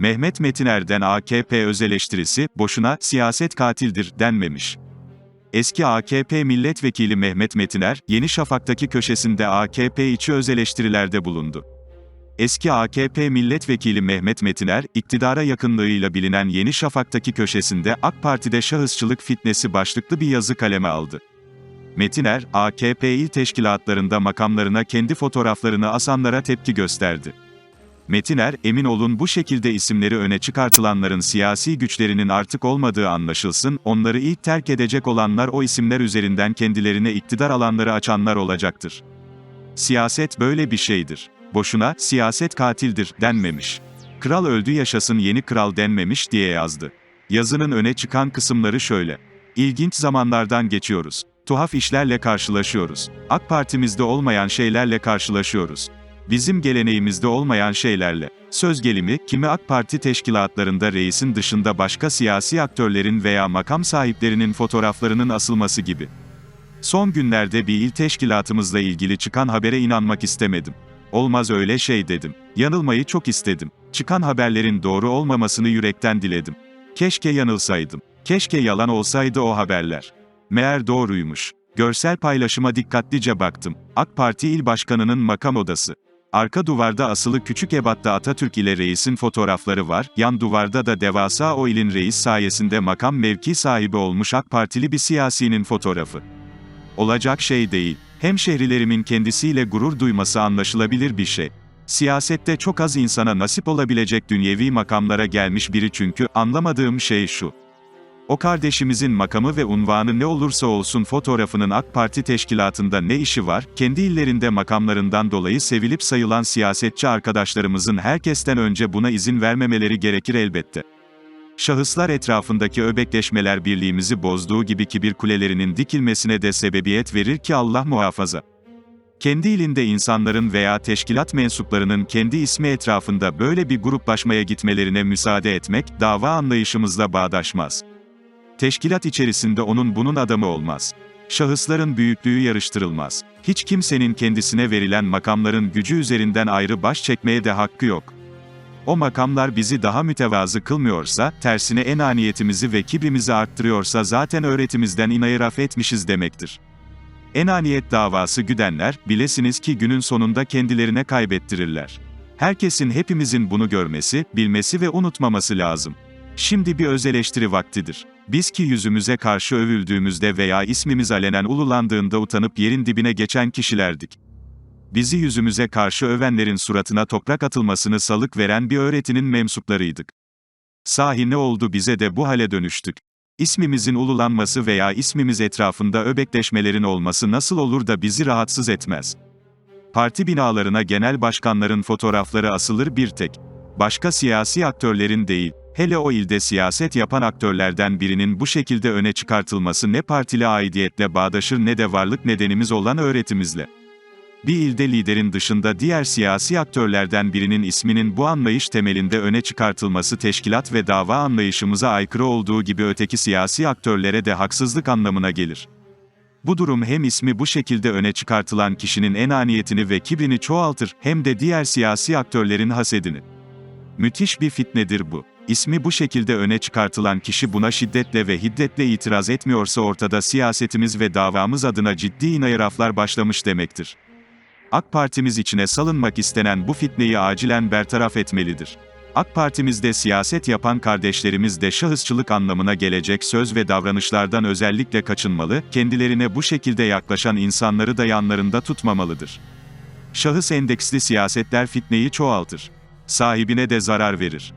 Mehmet Metiner'den AKP öz eleştirisi, boşuna, siyaset katildir, denmemiş. Eski AKP milletvekili Mehmet Metiner, Yeni Şafak'taki köşesinde AKP içi öz eleştirilerde bulundu. Eski AKP milletvekili Mehmet Metiner, iktidara yakınlığıyla bilinen Yeni Şafak'taki köşesinde AK Parti'de şahısçılık fitnesi başlıklı bir yazı kaleme aldı. Metiner, AKP il teşkilatlarında makamlarına kendi fotoğraflarını asanlara tepki gösterdi. Metiner, emin olun bu şekilde isimleri öne çıkartılanların siyasi güçlerinin artık olmadığı anlaşılsın, onları ilk terk edecek olanlar o isimler üzerinden kendilerine iktidar alanları açanlar olacaktır. Siyaset böyle bir şeydir. Boşuna, siyaset katildir, denmemiş. Kral öldü yaşasın yeni kral denmemiş diye yazdı. Yazının öne çıkan kısımları şöyle. İlginç zamanlardan geçiyoruz. Tuhaf işlerle karşılaşıyoruz. AK Partimizde olmayan şeylerle karşılaşıyoruz. Bizim geleneğimizde olmayan şeylerle. Söz gelimi, kimi AK Parti teşkilatlarında reisin dışında başka siyasi aktörlerin veya makam sahiplerinin fotoğraflarının asılması gibi. Son günlerde bir il teşkilatımızla ilgili çıkan habere inanmak istemedim. Olmaz öyle şey dedim. Yanılmayı çok istedim. Çıkan haberlerin doğru olmamasını yürekten diledim. Keşke yanılsaydım. Keşke yalan olsaydı o haberler. Meğer doğruymuş. Görsel paylaşıma dikkatlice baktım. AK Parti İl Başkanı'nın makam odası. Arka duvarda asılı küçük ebatta Atatürk ile reisin fotoğrafları var, yan duvarda da devasa o ilin reis sayesinde makam mevki sahibi olmuş AK Partili bir siyasinin fotoğrafı. Olacak şey değil. Hemşehrilerimin kendisiyle gurur duyması anlaşılabilir bir şey. Siyasette çok az insana nasip olabilecek dünyevi makamlara gelmiş biri çünkü anlamadığım şey şu. O kardeşimizin makamı ve unvanı ne olursa olsun fotoğrafının AK Parti teşkilatında ne işi var, kendi illerinde makamlarından dolayı sevilip sayılan siyasetçi arkadaşlarımızın herkesten önce buna izin vermemeleri gerekir elbette. Şahıslar etrafındaki öbekleşmeler birliğimizi bozduğu gibi kibir kulelerinin dikilmesine de sebebiyet verir ki Allah muhafaza. Kendi ilinde insanların veya teşkilat mensuplarının kendi ismi etrafında böyle bir gruplaşmaya gitmelerine müsaade etmek, dava anlayışımızla bağdaşmaz. Teşkilat içerisinde onun bunun adamı olmaz. Şahısların büyüklüğü yarıştırılmaz. Hiç kimsenin kendisine verilen makamların gücü üzerinden ayrı baş çekmeye de hakkı yok. O makamlar bizi daha mütevazı kılmıyorsa, tersine enaniyetimizi ve kibrimizi arttırıyorsa zaten öğretimizden inayıraf etmişiz demektir. Enaniyet davası güdenler, bilesiniz ki günün sonunda kendilerine kaybettirirler. Herkesin hepimizin bunu görmesi, bilmesi ve unutmaması lazım. Şimdi bir öz eleştiri vaktidir. Biz ki yüzümüze karşı övüldüğümüzde veya ismimiz alenen ululandığında utanıp yerin dibine geçen kişilerdik. Bizi yüzümüze karşı övenlerin suratına toprak atılmasını salık veren bir öğretinin mensuplarıydık. Sahi ne oldu bize de bu hale dönüştük? İsmimizin ululanması veya ismimiz etrafında öbekleşmelerin olması nasıl olur da bizi rahatsız etmez? Parti binalarına genel başkanların fotoğrafları asılır bir tek. Başka siyasi aktörlerin değil. Hele o ilde siyaset yapan aktörlerden birinin bu şekilde öne çıkartılması ne partili aidiyetle bağdaşır ne de varlık nedenimiz olan öğretimizle. Bir ilde liderin dışında diğer siyasi aktörlerden birinin isminin bu anlayış temelinde öne çıkartılması teşkilat ve dava anlayışımıza aykırı olduğu gibi öteki siyasi aktörlere de haksızlık anlamına gelir. Bu durum hem ismi bu şekilde öne çıkartılan kişinin enaniyetini ve kibrini çoğaltır, hem de diğer siyasi aktörlerin hasedini. Müthiş bir fitnedir bu. İsmi bu şekilde öne çıkartılan kişi buna şiddetle ve hiddetle itiraz etmiyorsa ortada siyasetimiz ve davamız adına ciddi inayıraflar başlamış demektir. AK Partimiz içine salınmak istenen bu fitneyi acilen bertaraf etmelidir. AK Partimizde siyaset yapan kardeşlerimiz de şahısçılık anlamına gelecek söz ve davranışlardan özellikle kaçınmalı, kendilerine bu şekilde yaklaşan insanları da yanlarında tutmamalıdır. Şahıs endeksli siyasetler fitneyi çoğaltır. Sahibine de zarar verir.